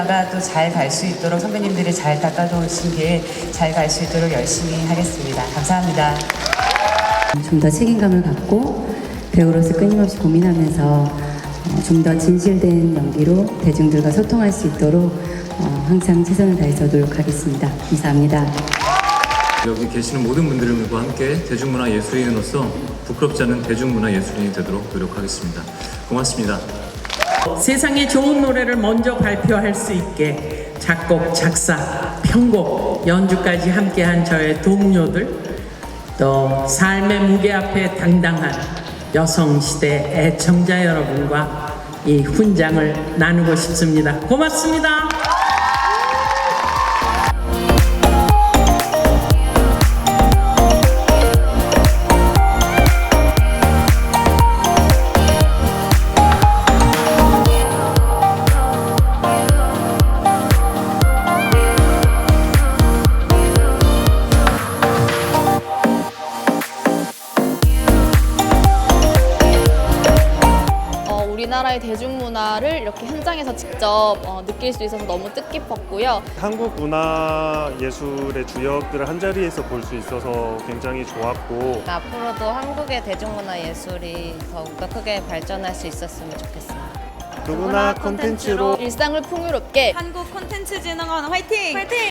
대중문화도 잘갈 수 있도록 선배님들이 잘 닦아놓으신 길 잘 갈 수 있도록 열심히 하겠습니다. 감사합니다. 좀 더 책임감을 갖고 배우로서 끊임없이 고민하면서 어, 좀더 진실된 연기로 대중들과 소통할 수 있도록 어, 항상 최선을 다해서 노력하겠습니다. 감사합니다. 여기 계시는 모든 분들과 함께 대중문화 예술인으로서 부끄럽지 않은 대중문화 예술인이 되도록 노력하겠습니다. 고맙습니다. 세상에 좋은 노래를 먼저 발표할 수 있게 작곡, 작사, 편곡, 연주까지 함께한 저의 동료들 또 삶의 무게 앞에 당당한 여성시대 애청자 여러분과 이 훈장을 나누고 싶습니다. 고맙습니다. 나라의 대중문화를 이렇게 현장에서 직접 어, 느낄 수 있어서 너무 뜻깊었고요. 한국 문화 예술의 주역들을 한 자리에서 볼 수 있어서 굉장히 좋았고 앞으로도 한국의 대중문화 예술이 더욱더 크게 발전할 수 있었으면 좋겠습니다. 누구나 콘텐츠로 일상을 풍요롭게 한국 콘텐츠 진흥원 화이팅! 화이팅!